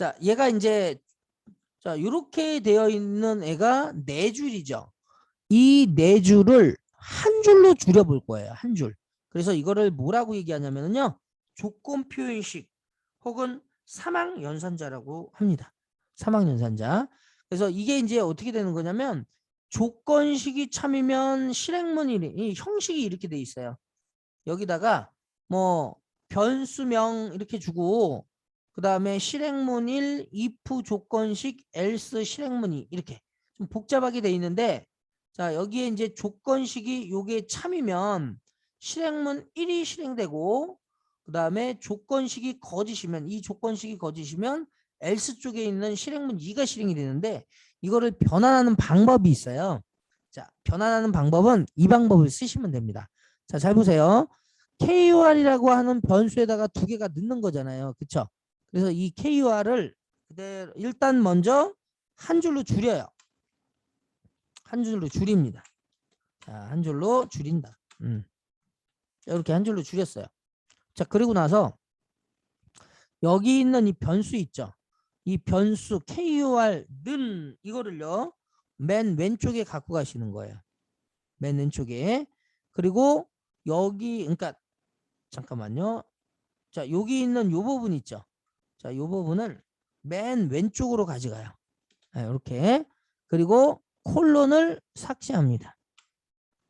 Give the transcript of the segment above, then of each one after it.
자, 얘가 이제 자, 이렇게 되어 있는 애가 네 줄이죠. 이 네 줄을 한 줄로 줄여 볼 거예요. 한 줄. 그래서 이거를 뭐라고 얘기하냐면요. 조건 표현식 혹은 사망 연산자라고 합니다. 사망 연산자. 그래서 이게 이제 어떻게 되는 거냐면 조건식이 참이면 실행문이 이 형식이 이렇게 돼 있어요. 여기다가 뭐 변수명 이렇게 주고 그 다음에 실행문 1 if 조건식 else 실행문 2 이렇게 좀 복잡하게 돼 있는데 자 여기에 이제 조건식이 요게 참이면 실행문 1이 실행되고 그 다음에 조건식이 거짓이면 이 조건식이 거짓이면 else 쪽에 있는 실행문 2가 실행이 되는데 이거를 변환하는 방법이 있어요. 자 변환하는 방법은 이 방법을 쓰시면 됩니다. 자 잘 보세요. KUR이라고 하는 변수에다가 두 개가 넣는 거잖아요. 그쵸? 그래서 이 KUR을 그대로 일단 먼저 한 줄로 줄여요. 한 줄로 줄입니다. 자, 한 줄로 줄인다. 음. 이렇게 한 줄로 줄였어요. 자, 그리고 나서 여기 있는 이 변수 있죠? 이 변수 KUR는 이거를요. 맨 왼쪽에 갖고 가시는 거예요. 맨 왼쪽에. 그리고 여기 그러니까 잠깐만요. 자, 여기 있는 요 부분 있죠? 자, 요 부분을 맨 왼쪽으로 가져가요. 네, 이렇게. 그리고 콜론을 삭제합니다.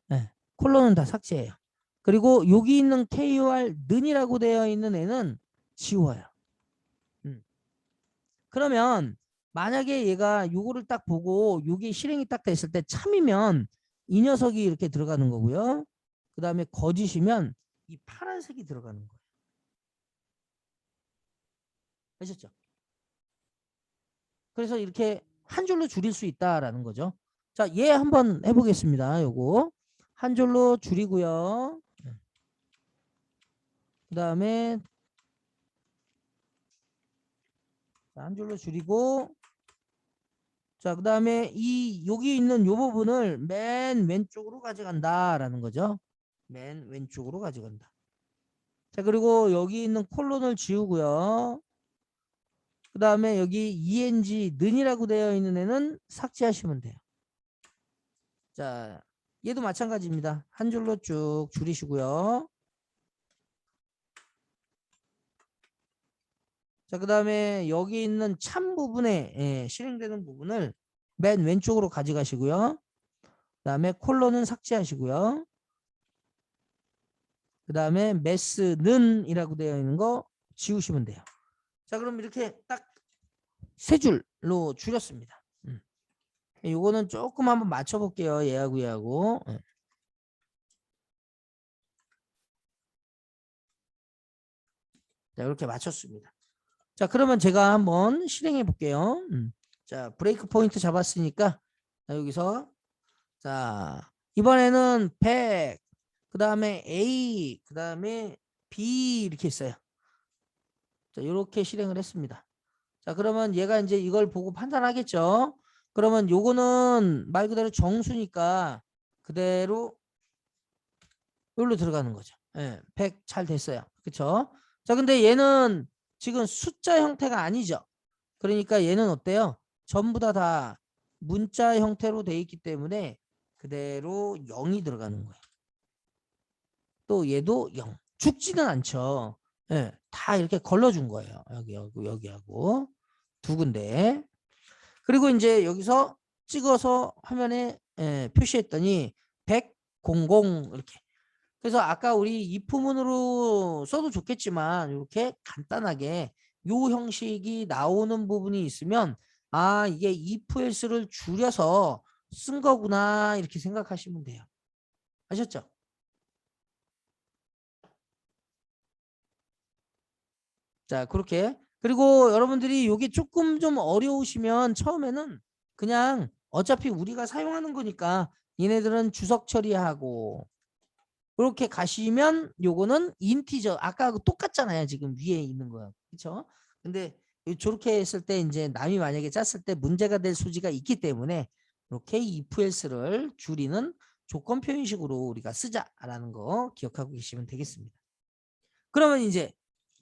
네, 콜론은 다 삭제해요. 그리고 여기 있는 KUR 는이라고 되어 있는 애는 지워요. 음. 그러면 만약에 얘가 요거를 딱 보고 요게 실행이 딱 됐을 때 참이면 이 녀석이 이렇게 들어가는 거고요. 그 다음에 거짓이면 이 파란색이 들어가는 거예요. 아셨죠? 그래서 이렇게 한 줄로 줄일 수 있다라는 거죠. 자, 얘 한번 해보겠습니다. 요거 한 줄로 줄이고요. 그 다음에 한 줄로 줄이고 자, 그 다음에 이 여기 있는 요 부분을 맨 왼쪽으로 가져간다라는 거죠. 맨 왼쪽으로 가져간다. 자, 그리고 여기 있는 콜론을 지우고요. 그 다음에 여기 eng 는이라고 되어 있는 애는 삭제하시면 돼요. 자, 얘도 마찬가지입니다. 한 줄로 쭉 줄이시고요. 자, 그 다음에 여기 있는 참 부분에 예, 실행되는 부분을 맨 왼쪽으로 가져가시고요. 그 다음에 콜론은 삭제하시고요. 그 다음에 매스는 이라고 되어 있는 거 지우시면 돼요. 자, 그럼 이렇게 딱 세 줄로 줄였습니다. 음. 요거는 조금 한번 맞춰볼게요. 얘하고 얘하고. 예. 자, 이렇게 맞췄습니다. 자, 그러면 제가 한번 실행해 볼게요. 음. 자, 브레이크 포인트 잡았으니까 자, 여기서 자, 이번에는 100, 그 다음에 A, 그 다음에 B 이렇게 있어요. 자, 이렇게 실행을 했습니다. 자, 그러면 얘가 이제 이걸 보고 판단하겠죠. 그러면 요거는 말 그대로 정수니까 그대로 여기로 들어가는 거죠. 예, 100 잘 됐어요. 그쵸? 자, 근데 얘는 지금 숫자 형태가 아니죠. 그러니까 얘는 어때요? 전부 다다 문자 형태로 돼 있기 때문에 그대로 0이 들어가는 거예요. 또 얘도 0. 죽지는 않죠. 예, 다 이렇게 걸러준 거예요. 여기, 여기, 여기하고 두 군데. 그리고 이제 여기서 찍어서 화면에 예, 표시했더니 100, 00 이렇게. 그래서 아까 우리 if문으로 써도 좋겠지만 이렇게 간단하게 요 형식이 나오는 부분이 있으면 아 이게 if else를 줄여서 쓴 거구나 이렇게 생각하시면 돼요. 아셨죠? 자 그렇게. 그리고 여러분들이 이게 조금 좀 어려우시면 처음에는 그냥 어차피 우리가 사용하는 거니까 얘네들은 주석 처리하고 그렇게 가시면 요거는 인티저 아까 똑같잖아요 지금 위에 있는 거야 그렇죠 근데 저렇게 했을 때 이제 남이 만약에 짰을 때 문제가 될 소지가 있기 때문에 이렇게 if else를 줄이는 조건 표현식으로 우리가 쓰자라는 거 기억하고 계시면 되겠습니다. 그러면 이제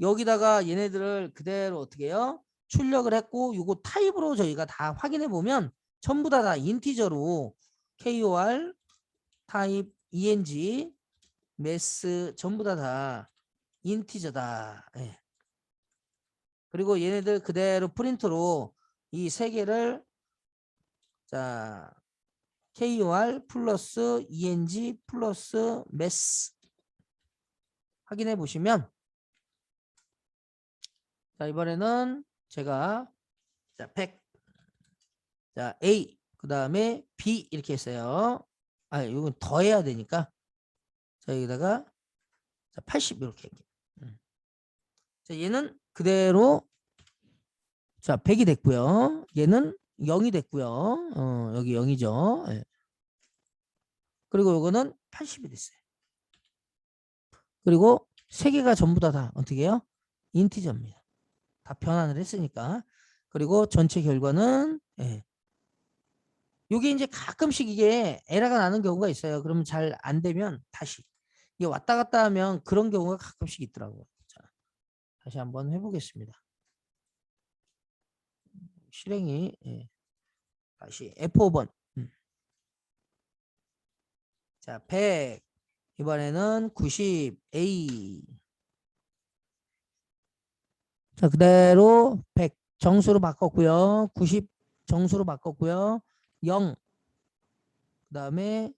여기다가 얘네들을 그대로 어떻게 해요 출력을 했고 요거 타입으로 저희가 다 확인해 보면 전부 다 다 인티저로 KOR 타입 ENG 메스 전부 다 다 인티저다. 예. 그리고 얘네들 그대로 프린트로 이 세 개를 자 KOR 플러스 ENG 플러스 메스 확인해 보시면 자 이번에는 제가 자 100, 자 A 그 다음에 B 이렇게 했어요. 아 이건 더 해야 되니까 자 여기다가 자, 80 이렇게. 음. 자 얘는 그대로 자 100이 됐고요. 얘는 0이 됐고요. 어, 여기 0이죠. 예. 그리고 요거는 80이 됐어요. 그리고 세 개가 전부 다, 다 어떻게 해요? 인티저입니다. 다 변환을 했으니까. 그리고 전체 결과는 예. 요게 이제 가끔씩 이게 에러가 나는 경우가 있어요. 그러면 잘 안 되면 다시 이게 왔다 갔다 하면 그런 경우가 가끔씩 있더라고요. 자, 다시 한번 해보겠습니다. 실행이 예. 다시 F5번. 음. 자, 100 이번에는 90 A 자, 그대로 100 정수로 바꿨고요. 90 정수로 바꿨고요. 0 그 다음에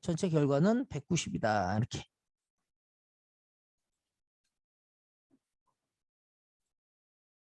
전체 결과는 190이다. 이렇게